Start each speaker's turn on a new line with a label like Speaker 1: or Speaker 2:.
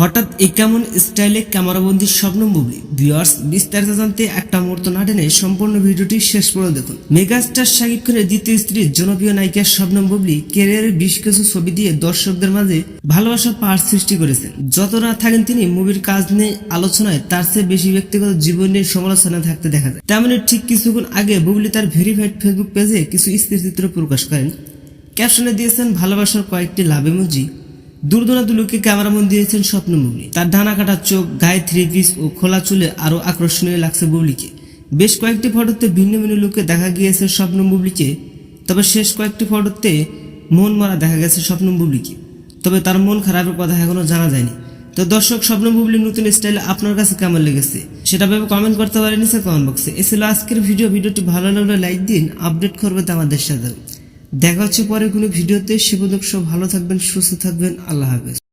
Speaker 1: হঠাৎ এই কেমন স্টাইলে ক্যামেরাবন্দির স্বপ্ন বুবলি? ভিউয়ার্স বিস্তারিত জানতে একটা মুহূর্ত না টেনে সম্পূর্ণ ভিডিওটি শেষ পর্যন্ত দেখুন। মেগাস্টার শাকিব খানের দ্বিতীয় স্ত্রী, জনপ্রিয় নায়িকা স্বপ্নম বুবলি, ক্যারিয়ারের বেশ কিছু ছবি দিয়ে দর্শকদের মাঝে ভালোবাসার পাহাড় সৃষ্টি করেছেন। যত না থাকেন তিনি, মুভির কাজ নিয়ে আলোচনায় তার চেয়ে বেশি ব্যক্তিগত জীবন নিয়ে সমালোচনা থাকতে দেখা যায়। তেমনি ঠিক কিছুক্ষণ আগে বুবলি তার ভেরিফাইড ফেসবুক পেজে কিছু স্থিরচিত্র প্রকাশ করেন। ক্যাপশনে দিয়েছেন, ভালোবাসার কয়েকটি লাভ ইমোজি। দূরদূরান্ত লোককে ক্যামেরাবন্দি দিয়েছেন স্বপ্ন বুবলি তার ডানা কাটা চোখ, গায়ে থ্রি পিস ও খোলা চুলে আরও আকর্ষণীয় লাগছে বুবলিকে বেশ কয়েকটি ফটোতে ভিন্ন ভিন্ন লোকে দেখা গিয়েছে স্বপ্ন বুবলিকে তবে শেষ কয়েকটি ফটোতে মন মারা দেখা গেছে স্বপ্ন বুবলিকে তবে তার মন খারাপের কথা এখনও জানা যায়নি। তো দর্শক স্বপ্ন বুবলির নতুন স্টাইল আপনার কাছে কেমন লেগেছে? সেটা ভেবে কমেন্ট করতে পারেন নিচে কমেন্ট বক্সে এ ছিল আজকের ভিডিও ভিডিওটি ভালো লাগলে লাইক দিন আপডেট করবে আমাদের সাথে। দেখা হচ্ছে পরে কোনো ভিডিওতে। সে সব ভালো থাকবেন সুস্থ থাকবেন। আল্লাহ হাফেজ।